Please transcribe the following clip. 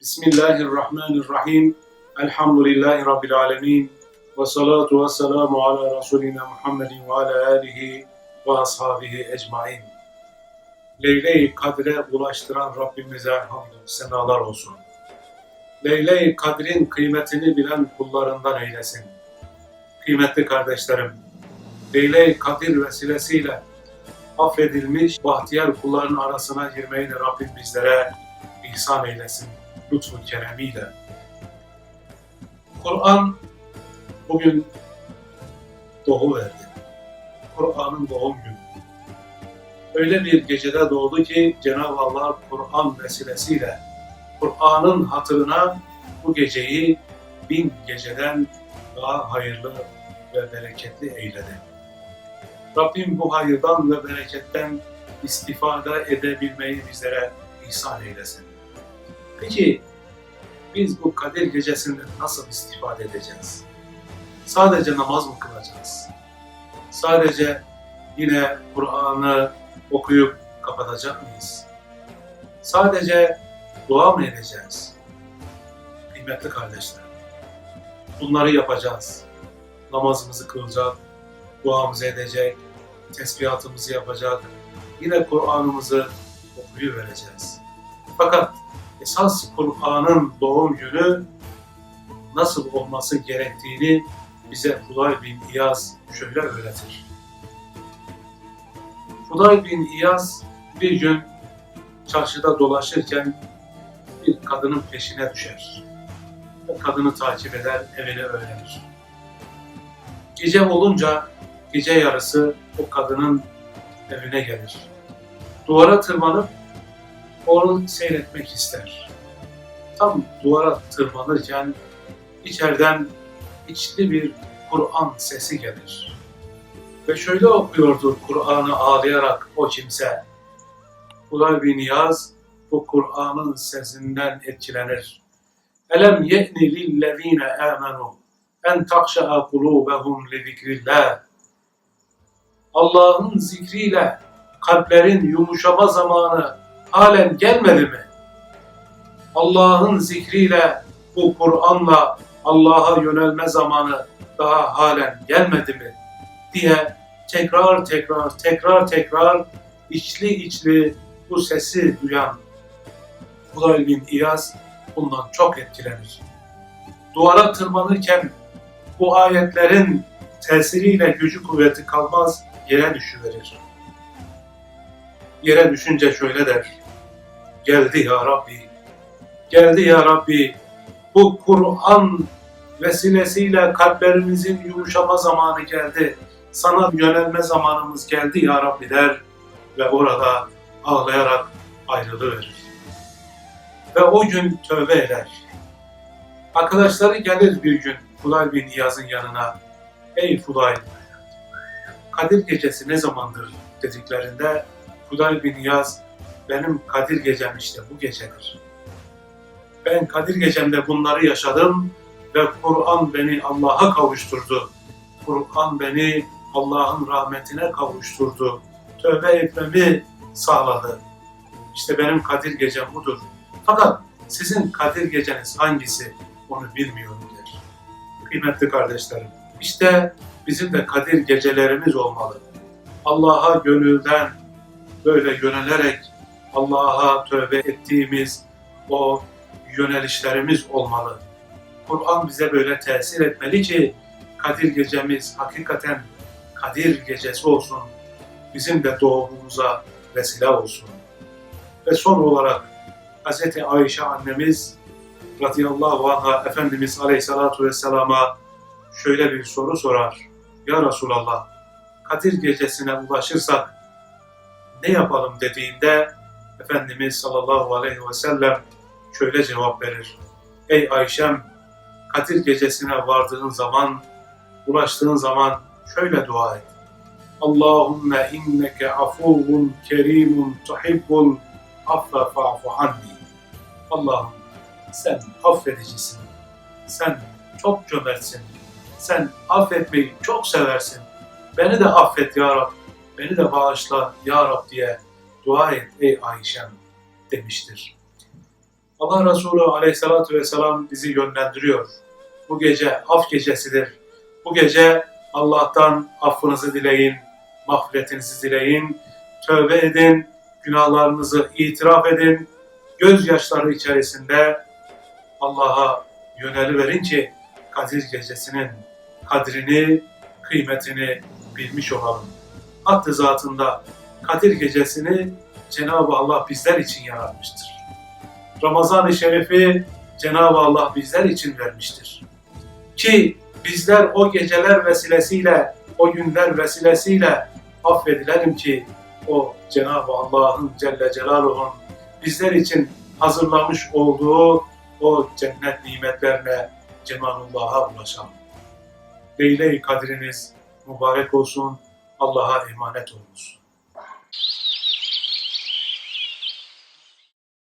Bismillahirrahmanirrahim. Elhamdülillahi Rabbil alemin. Ve salatu ve selamu ala Resulina Muhammedin ve ala alihi ve ashabihi ecmain. Leyle-i Kadre ulaştıran Rabbimize hamdü senalar olsun. Leyle-i Kadr'in kıymetini bilen kullarından eylesin. Kıymetli kardeşlerim, Leyle-i Kadir vesilesiyle affedilmiş bahtiyar kulların arasına girmeyi de Rabbim bizlere ihsan eylesin lütfu keremiyle. Kur'an bugün doğu verdi. Kur'an'ın doğum günü. Öyle bir gecede doğdu ki Cenab-ı Allah Kur'an vesilesiyle Kur'an'ın hatırına bu geceyi bin geceden daha hayırlı ve bereketli eyledi. Rabbim bu hayırdan ve bereketten istifade edebilmeyi bizlere ihsan eylesin. Peki biz bu Kadir gecesinde nasıl istifade edeceğiz? Sadece namaz mı kılacağız? Sadece yine Kur'an'ı okuyup kapatacak mıyız? Sadece dua mı edeceğiz? Kıymetli kardeşler, bunları yapacağız. Namazımızı kılacak, duamızı edecek, tesbihatımızı yapacak, yine Kur'an'ımızı okuyu vereceğiz. Fakat esas Kur'an'ın doğum günü nasıl olması gerektiğini bize Fuday bin İyaz şöyle öğretir. Fuday bin İyaz bir gün çarşıda dolaşırken bir kadının peşine düşer. O kadını takip eder, evine öğrenir. Gece olunca gece yarısı o kadının evine gelir. Duvara tırmanıp onu seyretmek ister. Tam duvara tırmanırken içeriden içli bir Kur'an sesi gelir. Ve şöyle okuyordur Kur'an'ı ağlayarak o kimse. Kulay bin Niyaz bu Kur'an'ın sesinden etkilenir. Elem ye'ni lillezine amenu en takşa'a kulubehum li zikrillah. Allah'ın zikriyle kalplerin yumuşama zamanı halen gelmedi mi? Allah'ın zikriyle bu Kur'an'la Allah'a yönelme zamanı daha halen gelmedi mi? diye tekrar tekrar tekrar tekrar içli içli bu sesi duyan Hudayl bin İyaz bundan çok etkilenir. Duvara tırmanırken bu ayetlerin tesiriyle gücü kuvveti kalmaz yere düşüverir. Yere düşünce şöyle der. Geldi ya Rabbi. Geldi ya Rabbi. Bu Kur'an vesilesiyle kalplerimizin yumuşama zamanı geldi. Sana yönelme zamanımız geldi ya Rabbi der ve orada ağlayarak ayrılıverir. Ve o gün tövbe eder. Arkadaşları gelir bir gün Fudayl bin İyaz'ın yanına. Ey Fudayl, Kadir gecesi ne zamandır dediklerinde Fudayl bin İyaz benim Kadir gecem işte bu gecedir. Ben Kadir gecemde bunları yaşadım ve Kur'an beni Allah'a kavuşturdu. Kur'an beni Allah'ın rahmetine kavuşturdu. Tövbe etmemi sağladı. İşte benim Kadir gecem budur. Fakat sizin Kadir geceniz hangisi onu bilmiyorum der. Kıymetli kardeşlerim, işte bizim de Kadir gecelerimiz olmalı. Allah'a gönülden böyle yönelerek Allah'a tövbe ettiğimiz o yönelişlerimiz olmalı. Kur'an bize böyle tesir etmeli ki Kadir gecemiz hakikaten Kadir gecesi olsun. Bizim de doğumumuza vesile olsun. Ve son olarak Hz. Ayşe annemiz radıyallahu anh'a Efendimiz aleyhissalatu vesselama şöyle bir soru sorar. Ya Resulallah, Kadir gecesine ulaşırsak ne yapalım dediğinde Efendimiz sallallahu aleyhi ve sellem şöyle cevap verir. Ey Ayşem, Kadir gecesine vardığın zaman, ulaştığın zaman şöyle dua et. Allahümme inneke afuvun kerimun tuhibbul affe fa'fu anni. Allah'ım sen affedicisin. Sen çok cömertsin. Sen affetmeyi çok seversin. Beni de affet ya Rab. Beni de bağışla ya Rab diye dua et ey Ayşem demiştir. Allah Resulü aleyhissalatü vesselam bizi yönlendiriyor. Bu gece af gecesidir. Bu gece Allah'tan affınızı dileyin, mağfiretinizi dileyin, tövbe edin, günahlarınızı itiraf edin, gözyaşları içerisinde Allah'a yöneliverin ki Kadir gecesinin kadrini, kıymetini bilmiş olalım. Hattı zatında Kadir gecesini Cenab-ı Allah bizler için yaratmıştır. Ramazan-ı Şerif'i Cenab-ı Allah bizler için vermiştir. Ki bizler o geceler vesilesiyle, o günler vesilesiyle affedilelim ki o Cenab-ı Allah'ın Celle Celaluhu'nun bizler için hazırlamış olduğu o cennet nimetlerine Cemalullah'a ulaşalım. Leyle-i Kadriniz mübarek olsun. Allah'a emanet olunuz.